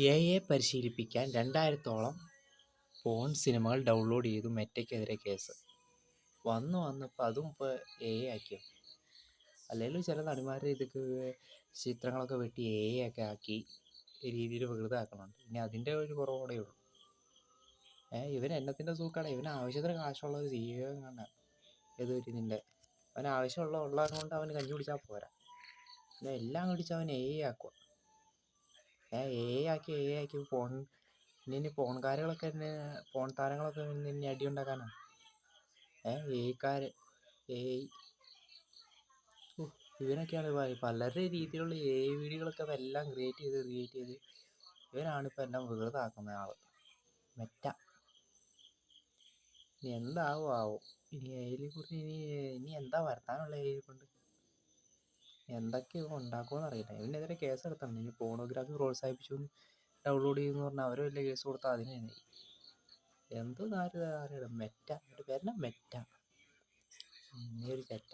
A A പരിശീലിപ്പിക്കാൻ രണ്ടായിരത്തോളം porn സിനിമകൾ ഡൗൺലോഡ് ചെയ്തു മെറ്റയ്ക്കെതിരെ കേസ്. വന്ന് വന്നപ്പോൾ അതും ഇപ്പോൾ എ എ ആക്കിയോ? അല്ലെങ്കിലും ചില നടിമാരുടെ ഇതൊക്കെ ചിത്രങ്ങളൊക്കെ വെട്ടി എ എ ഒക്കെ ആക്കി രീതിയിൽ വെറുതെ ഇനി അതിന്റെ ഒരു കുറവോടെ ഉള്ളൂ. ഏഹ് ഇവൻ എന്നത്തിന്റെ സൂക്കാണ്. ഇവന് ആവശ്യത്തിന് കാശുള്ള ഒരു CEO കണ്ട. ഏത് ഇതിന്റെ അവൻ ആവശ്യമുള്ള ഉള്ളത് അവന് കഞ്ഞി കുടിച്ചാൽ പോരാ. എല്ലാം കുടിച്ച് അവൻ എ ആക്കുക എ ആക്കി എ ആക്കി ഫോൺ ഇനി പോൺകാരുകളൊക്കെ എന്നെ ഫോൺ താരങ്ങളൊക്കെ ഇനി അടി ഉണ്ടാക്കാനാ? ഏ ഏക്കാർ എ ഇവനൊക്കെയാണ് പലരുടെ രീതിയിലുള്ള എ വീഡിയോകളൊക്കെ എല്ലാം ക്രിയേറ്റ് ചെയ്ത് ക്രിയേറ്റ് ചെയ്ത് ഇവരാണ് ഇപ്പം എല്ലാം വെറുതെ ആക്കുന്ന ആൾ. മെറ്റ. ഇനി എന്താവും ആവും? ഇനി എയിലെ കുറിച്ച് ഇനി ഇനി എന്താ വരുത്താനുള്ള എ കൊണ്ട്? എന്തൊക്കെ ഉണ്ടാക്കുമെന്ന് അറിയില്ല. ഇതിനെതിരെ കേസ് എടുക്കണം ഇനി പോണോഗ്രാഫി പ്രോത്സാഹിപ്പിച്ചു ഡൗൺലോഡ് ചെയ്യുന്നു പറഞ്ഞാൽ അവർ വലിയ കേസ് കൊടുത്താൽ അതിന് എന്തോ ആര് ആരുടെ മെറ്റ. എന്റെ പേരെന്നാ മെറ്റ. ഒരു ചെറ്റ